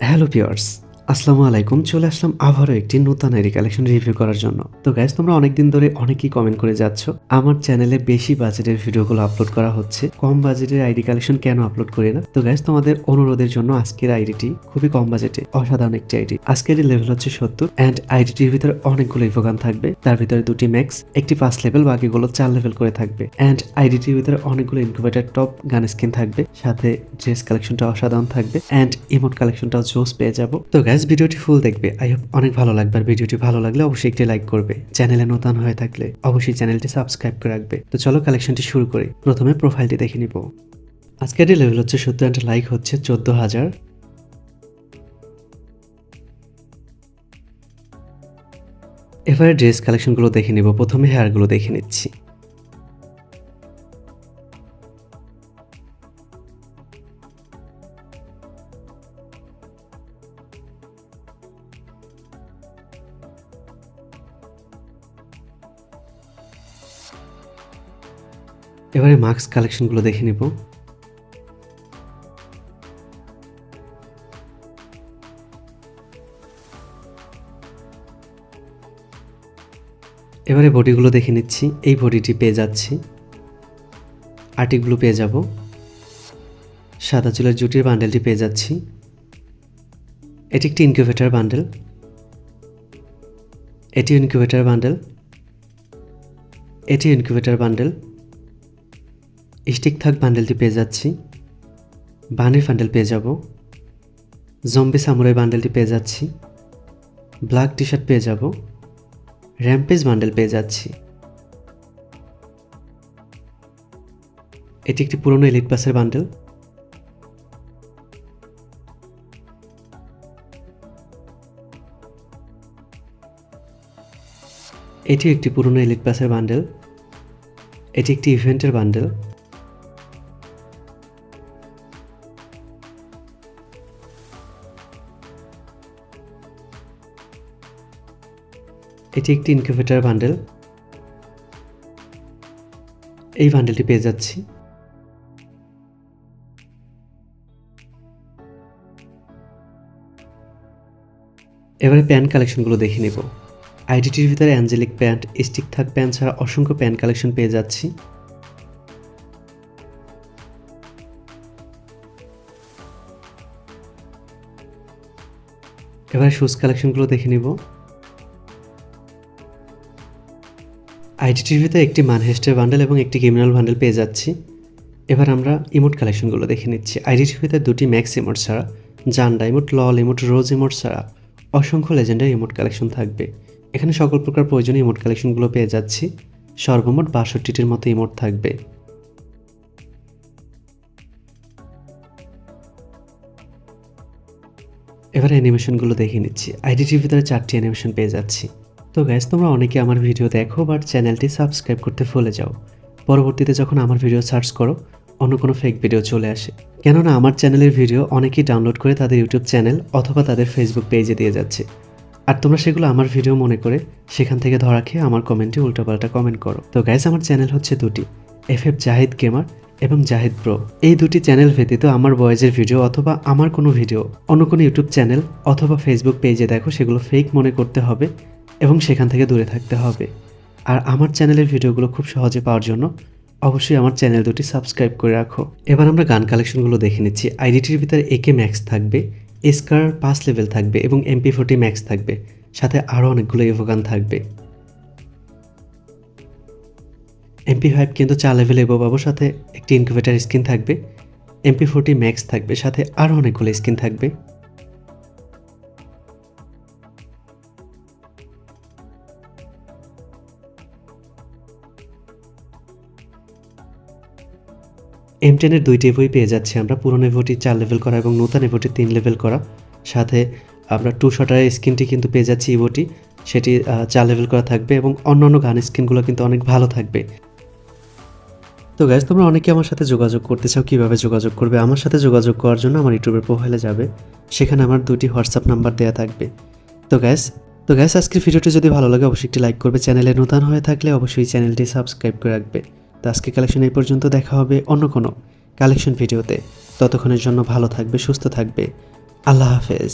Hello pears আসসালামু আলাইকুম, চলে আসলাম আবারও একটি নতুন আইডি কালেকশন রিভিউ করার জন্য। তো গ্যাস তোমরা অনেকদিন ধরে অনেকেই কমেন্ট করে যাচ্ছ, আমার চ্যানেলে বেশি বাজেটের ভিডিওগুলো আপলোড করা হচ্ছে, কম বাজেটের আইডি কালেকশন কেন আপলোড করি না? তো গ্যাস তোমাদের অনুরোধের জন্য আজকের আইডিটি খুবই কম বাজেটে অসাধারণ একটি আইডি আজকের লেভেল হচ্ছে সত্তর অ্যান্ড আইডিটির ভিতরে অনেকগুলো ইভোগান থাকবে, তার ভিতরে দুটি ম্যাক্স একটি পাঁচ লেভেল বাকিগুলো চার লেভেল করে থাকবে অ্যান্ড আইডিটির ভিতরে অনেকগুলো ইনকুবেটার টপ গান স্কিন থাকবে, সাথে ড্রেস কালেকশনটা অসাধারণ থাকবে অ্যান্ড ইমোট কালেকশনটাও জোস পেয়ে যাব। তো গ্যাস ভিডিওটি ফুল দেখবে। আই হোপ অনেক ভালো লাগবে। আর ভিডিওটি ভালো লাগলে অবশ্যই একটি লাইক করবে। চ্যানেলে নতুন হয়ে থাকলে অবশ্যই চ্যানেলটি সাবস্ক্রাইব করে রাখবে। তো চলো কালেকশনটি শুরু করি। প্রথমে প্রোফাইলটি দেখে নিব। আজকের লেভেল হচ্ছে সত্তর অ্যান্ড লাইক হচ্ছে চোদ্দ হাজার। এবারে ড্রেস কালেকশনগুলো দেখে নিব। প্রথমে হেয়ারগুলো দেখে নিচ্ছি। এবারে মাস্ক কালেকশনগুলো দেখে নিব। এবারে বডিগুলো দেখে নিচ্ছি। এই বডিটি পেয়ে যাচ্ছি। আর্টিকগুলো পেয়ে যাব। সাদা চুলের জুটির বান্ডেলটি পেয়ে যাচ্ছি। এটি একটি ইনকিউবেটার বান্ডেল। এটি ইনকিউবেটার বান্ডেল। এটি ইনকিউবেটার বান্ডেল। স্টিক থাক বান্ডেলটি পেয়ে যাচ্ছি। বানির বান্ডেল পেয়ে যাব। জম্বি সামুরাই বান্ডেলটি পেয়ে যাচ্ছি। ব্ল্যাক টি শার্ট পেয়ে যাব। র্যাম্পেজ বান্ডেল পেয়ে যাচ্ছি। এটি একটি পুরনো এলিট পাসের বান্ডেল এটি একটি পুরনো এলিট পাসের বান্ডেল এটি একটি ইভেন্টের বান্ডেল এটি একটি ইনকিউবেটার বান্ডেল এই বান্ডেলটি পেয়ে যাচ্ছি। এবারে প্যান্ট কালেকশনগুলো দেখে নেব। আইডিটির ভিতরে অ্যাঞ্জেলিক প্যান্ট স্টিক থাক প্যান্ট ছাড়া অসংখ্য প্যান্ট কালেকশন পেয়ে যাচ্ছি। এবার শুজ কালেকশনগুলো দেখে নিব। আইডিটির ভিতরে একটি মানহেস্টের বান্ডেল এবং একটি ক্রিমিনাল বান্ডেল পেয়ে যাচ্ছি। এবার আমরা ইমোট কালেকশনগুলো দেখে নিচ্ছি। আইডিটির ভিতরে দুটি ম্যাক্স ইমোট ছাড়া জান্ডা emote LOL emote rose emote ছাড়া অসংখ্য লেজেন্ডার ইমোট কালেকশন থাকবে। এখানে সকল প্রকার প্রয়োজনীয় ইমোট কালেকশনগুলো পেয়ে যাচ্ছি। সর্বমোট বাষট্টিটির মতো ইমোট থাকবে। এবার অ্যানিমেশনগুলো দেখে নিচ্ছি। আইডিটির ভিতরে চারটি অ্যানিমেশন পেয়ে যাচ্ছি। তো গ্যাস তোমরা অনেকে আমার ভিডিও দেখো বাট চ্যানেলটি সাবস্ক্রাইব করতে ভুলে যাও। পরবর্তীতে যখন আমার ভিডিও সার্চ করো, অন্য কোনো ফেক ভিডিও চলে আসে। কেননা আমার চ্যানেলের ভিডিও অনেকেই ডাউনলোড করে তাদের ইউটিউব চ্যানেল অথবা তাদের ফেসবুক পেজে দিয়ে যাচ্ছে। আর তোমরা সেগুলো আমার ভিডিও মনে করে সেখান থেকে ধরা খেয়ে আমার কমেন্টে উল্টোপাল্টা কমেন্ট করো। তো গ্যাস আমার চ্যানেল হচ্ছে দুটি এফ এফ জাহিদ গেমার এবং জাহিদ প্রো এই দুটি চ্যানেল ব্যতীত আমার বয়েজের ভিডিও অথবা আমার কোনো ভিডিও অন্য কোনো ইউটিউব চ্যানেল অথবা ফেসবুক পেজে দেখো, সেগুলো ফেক মনে করতে হবে। এবং সেখান থেকে দূরে থাকতে হবে। আর আমার চ্যানেলের ভিডিওগুলো খুব সহজে পাওয়ার জন্য অবশ্যই আমার চ্যানেল দুটি সাবস্ক্রাইব করে রাখো। এবার আমরা গান কালেকশনগুলো দেখে নিচ্ছি। আইডিটির ভিতরে একে ম্যাক্স থাকবে এসকার পাঁচ লেভেল থাকবে এবং এমপি ফোর্টি ম্যাক্স থাকবে। সাথে আরও অনেকগুলো ইভোগান থাকবে। এমপি ফাইভ কিন্তু চার লেভেল এবো পাবো, সাথে একটি ইনকিউবেটার স্কিন থাকবে। এমপি ফোর্টি ম্যাক্স থাকবে, সাথে আরও অনেকগুলো স্কিন থাকবে। এম টেনের দুইটি বই পেয়ে যাচ্ছি আমরা। পুরনো এভোটি চার লেভেল করা এবং নতুন এভোটি তিন লেভেল করা। সাথে আমরা টু শটারের স্ক্রিনটি কিন্তু পেয়ে যাচ্ছি ইভোটি সেটি চার লেভেল করা থাকবে এবং অন্যান্য গান স্ক্রিনগুলো কিন্তু অনেক ভালো থাকবে। তো গ্যাস তোমরা অনেকে আমার সাথে যোগাযোগ করতে চাও, কীভাবে যোগাযোগ করবে? আমার সাথে যোগাযোগ করার জন্য আমার ইউটিউবের প্রোফাইলে যাবে। সেখানে আমার দুটি হোয়াটসঅ্যাপ নাম্বার দেওয়া থাকবে। তো গ্যাস তো গ্যাস আজকের ভিডিওটি যদি ভালো লাগে, অবশ্যই একটি লাইক করবে। চ্যানেলে নতুন হয়ে থাকলে অবশ্যই চ্যানেলটি সাবস্ক্রাইব করে রাখবে। তো আজকে কালেকশন এই পর্যন্ত দেখা হবে অন্য কোনো কালেকশন ভিডিওতে ততক্ষণের জন্য ভালো থাকবে, সুস্থ থাকবে। আল্লাহ হাফেজ।